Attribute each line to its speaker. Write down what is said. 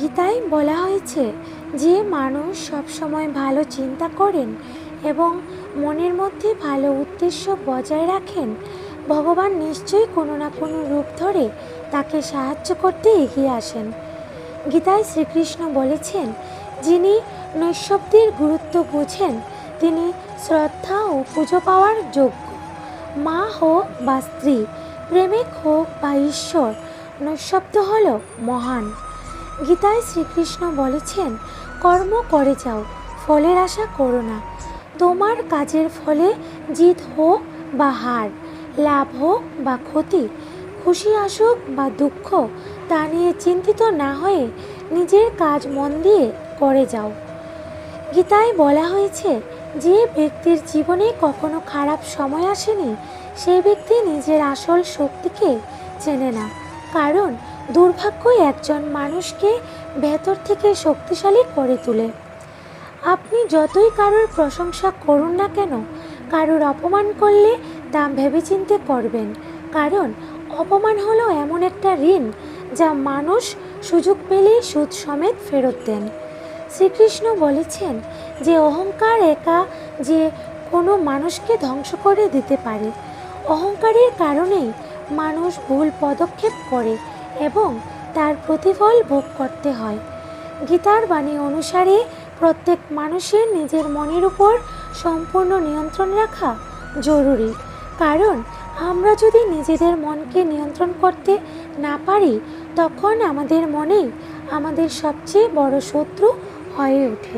Speaker 1: গীতায় বলা হয়েছে যে মানুষ সবসময় ভালো চিন্তা করেন এবং মনের মধ্যে ভালো উদ্দেশ্য বজায় রাখেন। ভগবান নিশ্চয়ই কোনো না কোনো রূপ ধরে তাকে সাহায্য করতে এগিয়ে আসেন। গীতায় শ্রীকৃষ্ণ বলেছেন, যিনি নৈশব্দের গুরুত্ব বোঝেন, তিনি শ্রদ্ধা ও পুজো পাওয়ার যোগ্য। মা হোক বা স্ত্রী, প্রেমিক হোক বা ঈশ্বর, নৈশব্দ হল মহান। গীতায় শ্রীকৃষ্ণ বলেছেন, কর্ম করে যাও, ফলের আশা করো না। তোমার কাজের ফলে জিত হোক বা হার, লাভ হোক বা ক্ষতি, খুশি আসুক বা দুঃখ, তা নিয়ে চিন্তিত না হয়ে নিজের কাজ মন দিয়ে করে যাও। গীতায় বলা হয়েছে, যে ব্যক্তির জীবনে কখনো খারাপ সময় আসেনি সেই ব্যক্তি নিজের আসল শক্তিকে চেনে না। কারণ দুর্ভাগ্যই একজন মানুষকে ভেতর থেকে শক্তিশালী করে তোলে। আপনি যতই কারোর প্রশংসা করুন না কেন, কারোর অপমান করলে তা ভেবেচিন্তে করবেন। কারণ অপমান হলো এমন একটা ঋণ যা মানুষ সুযোগ পেলেই সুদ সমেত ফেরত দেন। শ্রীকৃষ্ণ বলেছেন যে অহংকার একা যে কোনো মানুষকে ধ্বংস করে দিতে পারে। অহংকারের কারণেই মানুষ ভুল পদক্ষেপ করে এবং তার প্রতিফল ভোগ করতে হয়। গীতার বাণী অনুসারে প্রত্যেক মানুষের নিজের মনের উপর সম্পূর্ণ নিয়ন্ত্রণ রাখা জরুরি। কারণ আমরা যদি নিজেদের মনকে নিয়ন্ত্রণ করতে না পারি, তখন আমাদের মনেই আমাদের সবচেয়ে বড় শত্রু হয়ে ওঠে।